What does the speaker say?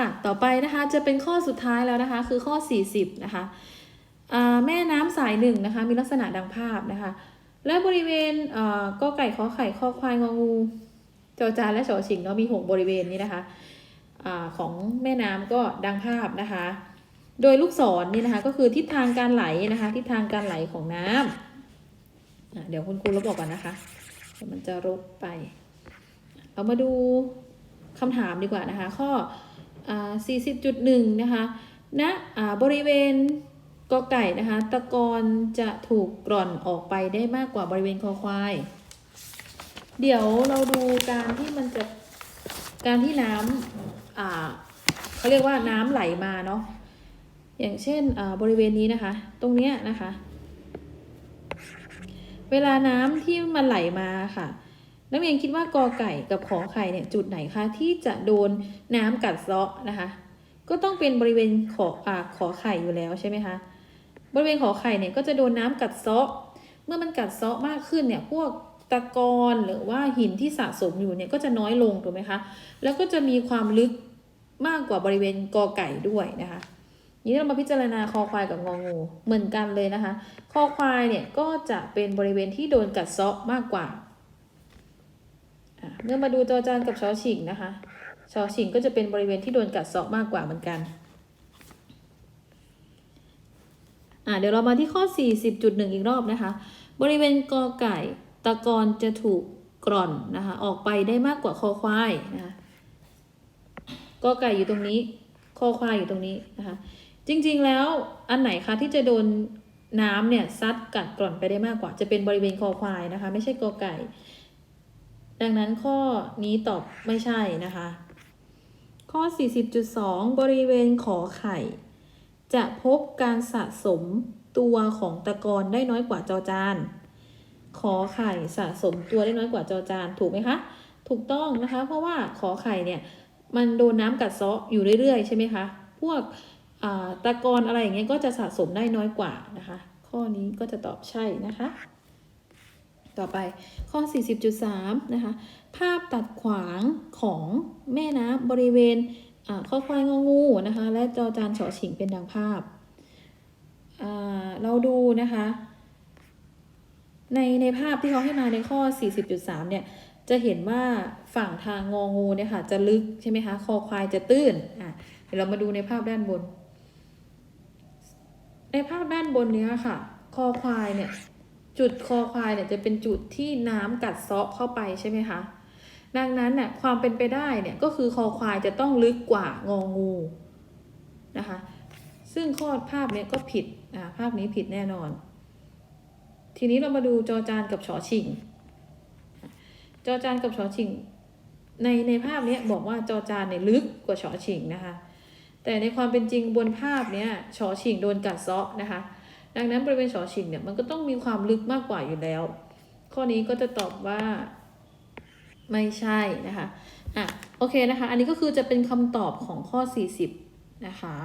ค่ะ ต่อไปนะคะจะเป็นข้อสุดท้ายแล้วนะคะ คือข้อ 40 นะคะแม่น้ำสายหนึ่งนะคะ มีลักษณะดังภาพนะคะ และบริเวณเก็ไก่ขอไข่ข้อควายงองูจอจานและชอชิงเนาะมีหกบริเวณนี้นะคะอของแม่น้ำก็ดังภาพนะคะ โดยลูกศรนี่นะคะ ก็คือทิศทางการไหลนะคะ ทิศทางการไหลของน้ำเดี๋ยวคุณครูลบออกก่อนนะคะเดี๋ยวมันจะรบไป เรามาดูคำถามดีกว่านะคะ ข้อ 40.1 นะคะณอ่าบริเวณกอไก่นะคะ ตะกอนจะถูกกร่อนออกไปได้มากกว่าบริเวณคอควาย เดี๋ยวเราดูการที่มันจะการที่น้ำอ่าเขาเรียกว่าน้ำไหลมาเนาะอย่างเช่นอ่าบริเวณนี้นะคะ ตรงเนี้ยนะคะ เวลาน้ำที่มันไหลมาค่ะ นักเรียนคิดว่ากอไก่กับขอไข่เนี่ยจุดไหนคะที่จะโดนน้ำกัดเซาะนะคะ ก็ต้องเป็นบริเวณขออ่าขอไข่อยู่แล้วใช่ไหมคะบริเวณขอไข่เนี่ยก็จะโดนน้ำกัดเซาะ เมื่อมันกัดเซาะมากขึ้นเนี่ยพวกตะกอนหรือว่าหินที่สะสมอยู่เนี่ยก็จะน้อยลงถูกไหมคะ แล้วก็จะมีความลึกมากกว่าบริเวณกอไก่ด้วยนะคะนี้เรามาพิจารณาคอควายกับงองูเหมือนกันเลยนะคะ คอควายเนี่ยก็จะเป็นบริเวณที่โดนกัดเซาะมากกว่า เมื่อมาดูจอจานกับชอชิงนะคะชอชิงก็จะเป็นบริเวณที่โดนกัดเซาะมากกว่าเหมือนกันอะเดี๋ยวเรามาที่ข้อ 40.1 อีกรอบนะคะ บริเวณกอไก่ตะกอนจะถูกกร่อนนะคะออกไปได้มากกว่าคอควายนะคะกอไก่อยู่ตรงนี้คอควายอยู่ตรงนี้นะคะจริงๆแล้วอันไหนคะที่จะโดนน้ำเนี่ยซัดกัดกร่อนไปได้มากกว่า จะเป็นบริเวณคอควายนะคะ ไม่ใช่กอไก่ ดังนั้นข้อนี้ตอบไม่ใช่นะคะ ข้อ 40.2 บริเวณขอไข่ จะพบการสะสมตัวของตะกอนได้น้อยกว่าจอจาน ขอไข่สะสมตัวได้น้อยกว่าจอจานถูกไหมคะ ถูกต้องนะคะ เพราะว่าขอไข่เนี่ยมันโดนน้ำกัดเซาะอยู่เรื่อยๆ ใช่ไหมคะ พวกตะกอนอะไรอย่างเงี้ยก็จะสะสมได้น้อยกว่านะคะ ข้อนี้ก็จะตอบใช่นะคะ ต่อไปข้อ 40.3 นะคะ ภาพตัดขวางของแม่น้ำบริเวณข้อควายงองูนะคะ และจอจานฉอฉิงเป็นดังภาพ เราดูนะคะ ในในภาพที่เขาให้มาในข้อ 40.3 เนี่ย จะเห็นว่าฝั่งทางงองูเนี่ยค่ะ จะลึกใช่ไหมคะ คอควายจะตื้น อะ เดี๋ยวเรามาดูในภาพด้านบน ในภาพด้านบนเนี้ยค่ะ คอควายเนี่ย จุดคอควายเนี่ยจะเป็นจุดที่น้ำกัดเซาะเข้าไปใช่ไหมคะ ดังนั้นเนี่ยความเป็นไปได้เนี่ยก็คือคอควายจะต้องลึกกว่างองูนะคะ ซึ่งข้อภาพเนี้ยก็ผิดอ่าภาพนี้ผิดแน่นอน ทีนี้เรามาดูจอจานกับชอชิง จอจานกับชอชิง ในในภาพเนี้ยบอกว่าจอจานเนี่ยลึกกว่าชอชิงนะคะ แต่ในความเป็นจริงบนภาพเนี้ยชอชิงโดนกัดเซาะนะคะ ดังนั้นบริเวณชอชิงเนี่ยมันก็ต้องมีความลึกมากกว่าอยู่แล้ว ข้อนี้ก็จะตอบว่าไม่ใช่นะคะอะโอเคนะคะ อันนี้ก็คือจะเป็นคำตอบของข้อ 40 นะคะ